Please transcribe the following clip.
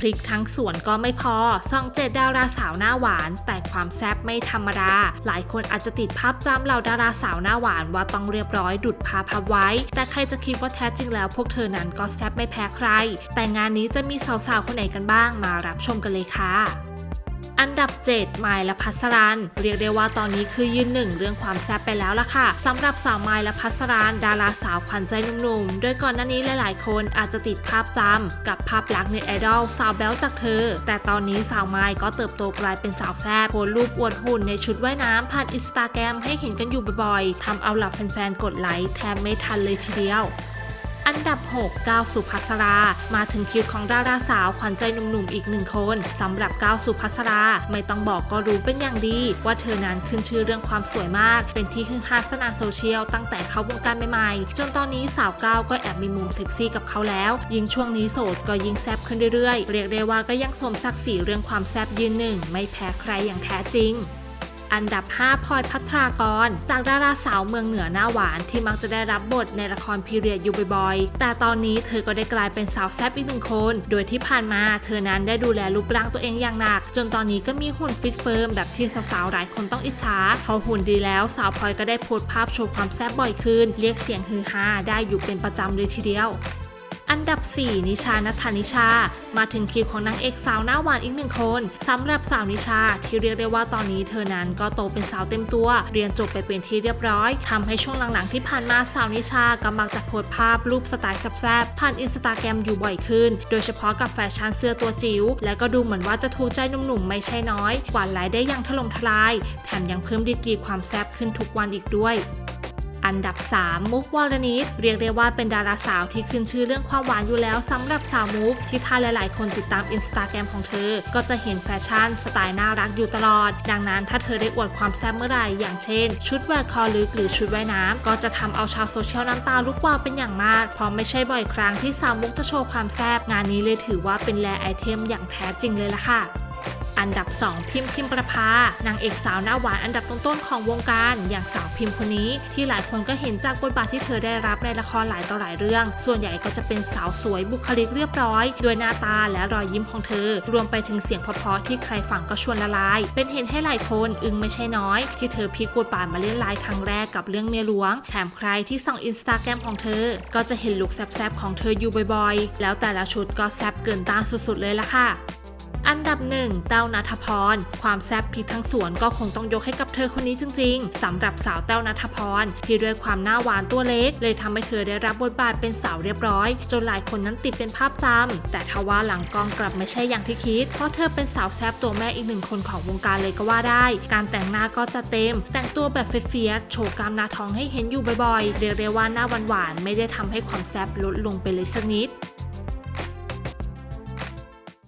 พริกทั้งสวนก็ไม่พอซองเจ็ดดาราสาวหน้าหวาน แต่ความแซ่บไม่ธรรมดา หลายคนอาจจะติดภาพจำเหล่าดาราสาวหน้าหวานว่าต้องเรียบร้อยดุดพาพับไว้ แต่ใครจะคิดว่าแท้จริงแล้วพวกเธอนั้นก็แซ่บไม่แพ้ใคร แต่งานนี้จะมีสาวๆคนไหนกันบ้างมารับชมกันเลยค่ะ อันดับ 7 ไมล์และพัสรัน เรียกได้ว่าตอนนี้คือยืนหนึ่งเรื่องความแซ่บไปแล้วล่ะค่ะสำหรับสาวไมล์และพัสรันดาราสาวขวัญใจหนุ่มๆ โดยก่อนหน้านี้หลายๆ คนอาจจะติดภาพจำกับภาพลักษณ์เน็ตไอดอลสาวแบ๊วจากเธอ แต่ตอนนี้สาวไมล์ก็เติบโตกลายเป็นสาวแซ่บโพสรูปอวดหุ่นในชุดว่ายน้ำผ่านอินสตาแกรมให้เห็นกันอยู่บ่อยๆทำเอาหล่าแฟนๆกดไลค์แทบไม่ทันเลยทีเดียว อันดับ 6 ก้าวสุภัสรา มาถึงคิวของดาราสาวขวัญใจหนุ่มๆอีกหนึ่งคนสำหรับก้าวสุภัสราไม่ต้องบอกก็รู้เป็นอย่างดี ว่าเธอนั้นขึ้นชื่อเรื่องความสวยมาก เป็นที่ฮือฮาสนานโซเชียลตั้งแต่เข้าวงการใหม่ๆ จนตอนนี้สาวก้าวก็แอบมีมุมเซ็กซี่กับเขาแล้ว ยิ่งช่วงนี้โสดก็ยิ่งแซบขึ้นเรื่อยๆ เรียกได้ว่าก็ยังสมศักดิ์ศรีเรื่องความแซบยืนหนึ่งไม่แพ้ใครอย่างแท้จริง อันดับ 5พลอยพัทรากร จากดาราสาวเมืองเหนือหน้าหวานที่มักจะได้รับบทในละครพีเรียดอยู่บ่อยๆ แต่ตอนนี้เธอก็ได้กลายเป็นสาวแซ่บอีกหนึ่งคน โดยที่ผ่านมาเธอนั้นได้ดูแลรูปร่างตัวเองอย่างหนัก จนตอนนี้ก็มีหุ่นฟิตเฟิร์มแบบที่สาวๆหลายคนต้องอิจฉาพอหุ่นดีแล้วสาวพลอยก็ได้โพสต์ภาพโชว์ความแซ่บบ่อยขึ้น เรียกเสียงฮือฮาได้อยู่เป็นประจำเลยทีเดียว อันดับ 4 นิชานัทธานิชา มาถึงคิวของนางเอกสาวหน้าหวานอีกหนึ่งคนสำหรับสาวนิชาที่เรียกได้ว่าตอนนี้เธอนั้นก็โตเป็นสาวเต็มตัว เรียนจบไปเป็นที่เรียบร้อยทำให้ช่วงหลังๆที่ผ่านมาสาวนิชาก็มักจะโพสภาพรูปสไตล์แซ่บๆผ่านอินสตาแกรมอยู่บ่อยขึ้น โดยเฉพาะกับแฟชั่นเสื้อตัวจิ๋วและก็ดูเหมือนว่าจะถูกใจหนุ่มๆไม่ใช่น้อยกวาดไลค์ได้อย่างถล่มทลาย แถมยังเพิ่มดีกรีความแซ่บขึ้นทุกวันอีกด้วย อันดับ 3 มุกวอลนิดเรียกได้ว่าเป็นดาราสาวที่ขึ้นชื่อเรื่องความหวานอยู่แล้วสำหรับสาวมุกที่ถ้าหลาย ๆ คนติดตามอินสตาแกรมของเธอ ก็จะเห็นแฟชั่นสไตล์น่ารักอยู่ตลอด ดังนั้นถ้าเธอได้อวดความแซ่บเมื่อไหร่อย่างเช่น ชุดแหวกคอลึกหรือชุดว่ายน้ำก็จะทำเอาชาวโซเชียลน้ำตาลุกวาวเป็นอย่างมากเพราะไม่ใช่บ่อยครั้งที่สาวมุกจะโชว์ความแซ่บงานนี้เลยถือว่าเป็นแลไอเทมอย่างแท้จริงเลยล่ะค่ะ อันดับ 2 พิมพ์พิมประภานางเอกสาวหน้าหวานอันดับต้นๆของวงการ อย่างสาวพิมพ์คนนี้ ที่หลายคนก็เห็นจากบทบาทที่เธอได้รับในละครหลายต่อหลายเรื่อง ส่วนใหญ่ก็จะเป็นสาวสวยบุคลิกเรียบร้อยด้วยหน้าตาและรอยยิ้มของเธอ รวมไปถึงเสียงเพราะๆที่ใครฟังก็ชวนละลาย เป็นเห็นให้หลายคนอึ้งไม่ใช่น้อย ที่เธอพลิกบทบาทมาเล่นลน์ครั้งแรกกับเรื่องเมียหลวง แถมใครที่ส่องอินสตาแกรมของเธอ ก็จะเห็นลุคแซบๆของเธออยู่บ่อยๆ แล้วแต่ละชุดก็แซบเกินตาสุดๆเลยล่ะค่ะ อันดับหนึ่งเต้านัทพร ความแซ่บพิกทั้งสวนก็คงต้องยกให้กับเธอคนนี้จริงๆสำหรับสาวเต้านัทพร ที่ด้วยความหน้าหวานตัวเล็ก เลยทำให้เธอได้รับบทบาทเป็นสาวเรียบร้อย จนหลายคนนั้นติดเป็นภาพจำแต่ทว่าหลังกองกลับไม่ใช่อย่างที่คิด เพราะเธอเป็นสาวแซ่บตัวแม่อีกหนึ่งคนของวงการเลยก็ว่าได้ การแต่งหน้าก็จะเต็ม แต่งตัวแบบเฟียสโชว์กล้ามหน้าท้องให้เห็นอยู่บ่อยๆ เรียกได้ว่าหน้าหวานๆไม่ได้ทำให้ความแซ่บลดลงไปเลยสักนิด